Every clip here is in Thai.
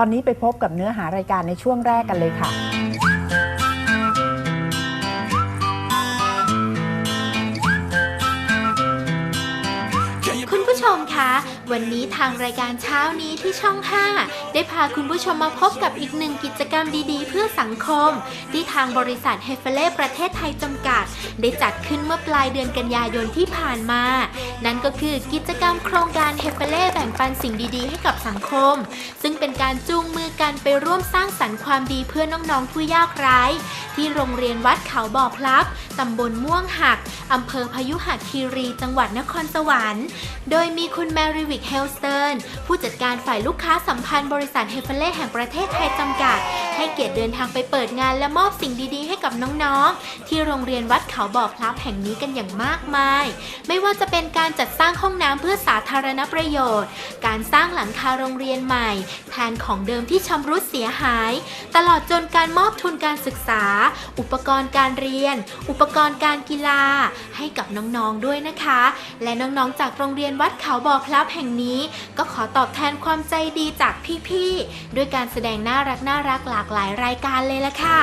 ตอนนี้ไปพบกับเนื้อหารายการในช่วงแรกกันเลยค่ะ คุณผู้ชมคะ วันนี้ทางรายการเช้านี้ที่ช่อง 5 ได้พาคุณผู้ชมมาพบกับอีกหนึ่งกิจกรรมดีๆ เพื่อสังคม ที่ทางบริษัทเฮฟเฟเล่ประเทศไทยจำกัด ได้จัดขึ้นเมื่อปลายเดือนกันยายนที่ผ่านมา นั่นก็คือกิจกรรมโครงการเฮฟเฟเล่แบ่งปันสิ่งดีๆ ให้กับสังคม ซึ่งเป็นการจูงมือกันไปร่วมสร้างสรรค์ความดีเพื่อน้องๆผู้ยากไร้ที่โรงเรียนวัดเขาบ่อพลับตำบลม่วงหักอำเภอพยุหคีรี จังหวัดนครสวรรค์ โดยมีคุณแมริวิกเฮลสเตนผู้จัดการฝ่ายลูกค้าสัมพันธ์บริษัทเฮเฟเล่แห่งประเทศไทยจำกัด ให้เกียรติเดินทางไปเปิดงานและมอบสิ่งดีๆ ให้กับน้องๆ ที่โรงเรียนวัดเขาบ่อพลับแห่งนี้กันอย่างมากมาย ไม่ว่าจะเป็นการจัดสร้างห้องน้ำเพื่อสาธารณประโยชน์ การสร้างหลังคาโรงเรียนใหม่ แทนของเดิมที่ชำรุดเสียหาย ตลอดจนการมอบทุนการศึกษา อุปกรณ์การเรียน อุปกรณ์การกีฬา ให้กับน้องๆด้วยนะคะ และน้องๆ จากโรงเรียนวัดเขาบ่อพลับแห่งนี้ ก็ขอตอบแทนความใจดีจากพี่ๆ ด้วยการแสดงน่ารักน่ารักหลากหลายรายการเลยละค่ะ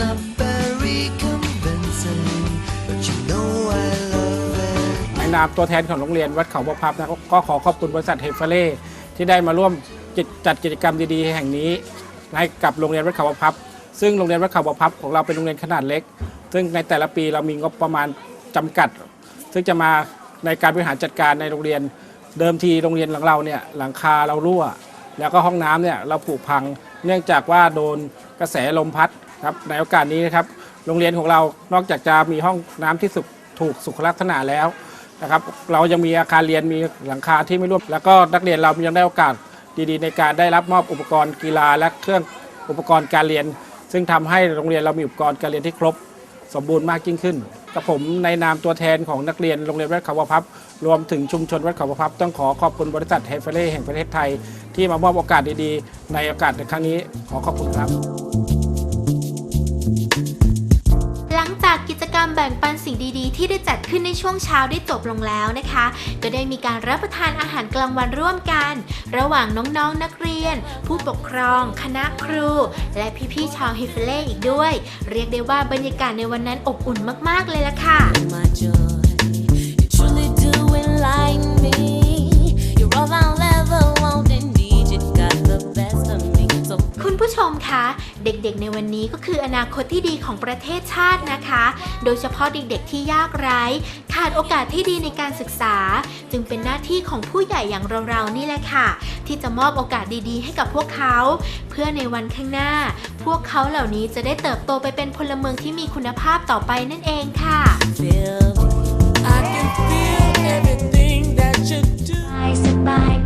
Not very convincing, but you know I love it. ในนามตัวแทนของโรงเรียนวัดเขาบกพับนะก็ขอขอบคุณบริษัทเฮฟเฟเล่ที่ได้มาร่วมจจัดกิจกรรมดีๆ แห่งนี้ให้กับโรงเรียนวัดเขาบกพับ ซึ่งโรงเรียนวัดเขาบกพับของเราเป็นโรงเรียนขนาดเล็ก ซึ่งในแต่ละปีเรามีงบประมาณจำกัด ซึ่งจะมาในการบริหารจัดการในโรงเรียนเดิมทีโรงเรียนของเราเนี่ยหลังคาเรารั่ว แล้วก็ห้องน้ำเนี่ยเราผุพังเนื่องจากว่าโดนกระแสลมพัดครับในโอกาสนี้นะครับโรงเรียนของเรานอกจากจะมีห้องน้ำที่สุถูกสุขลักษณะแล้วนะครับ เรายังมีอาคารเรียนมีหลังคาที่ไม่ร่วม แล้วก็นักเรียนเรายังได้โอกาสดีๆ ในการได้รับมอบอุปกรณ์กีฬาและเครื่องอุปกรณ์การเรียน ซึ่งทำให้โรงเรียนเรามีอุปกรณ์การเรียนที่ครบ สมบูรณ์มากยิ่งขึ้นกับผมในนามตัวแทนของนักเรียนโรงเรียนวัดเขาวพับรวมถึงชุมชนวัดเขาวพับต้องขอขอบคุณบริษัทเฮฟเฟเล่แห่งประเทศไทย ที่มามอบโอกาสดีๆ ในโอกาสในครั้งนี้ขอขอบคุณครับ รรมแบ่งปันสิ่งดีๆ ที่ได้จัดขึ้นในช่วงเช้าได้จบลงแล้วนะคะ ก็ได้มีการรับประทานอาหารกลางวันร่วมกัน ระหว่างน้องๆนักเรียน ผู้ปกครอง คณะครู และพี่ๆชาวฮิฟเล่อีกด้วย เรียกได้ว่าบรรยากาศในวันนั้นอบอุ่นมากๆเลยล่ะค่ะ my joy. You truly do enlighten me. You're all I'll ever want and need. You got the best of me. So คุณผู้ชมคะ เด็กๆ ในวันนี้ก็คืออนาคตที่ดีของประเทศชาตินะคะ โดยเฉพาะเด็กๆ ที่ยากไร้ขาดโอกาสที่ดีในการศึกษา จึงเป็นหน้าที่ของผู้ใหญ่อย่างเราๆนี่แหละค่ะ ที่จะมอบโอกาสดีๆ ให้กับพวกเขา เพื่อในวันข้างหน้า พวกเขาเหล่านี้จะได้เติบโตไปเป็นพลเมืองที่มีคุณภาพต่อไปนั่นเองค่ะ feel me. I can feel everything that you do. สบาย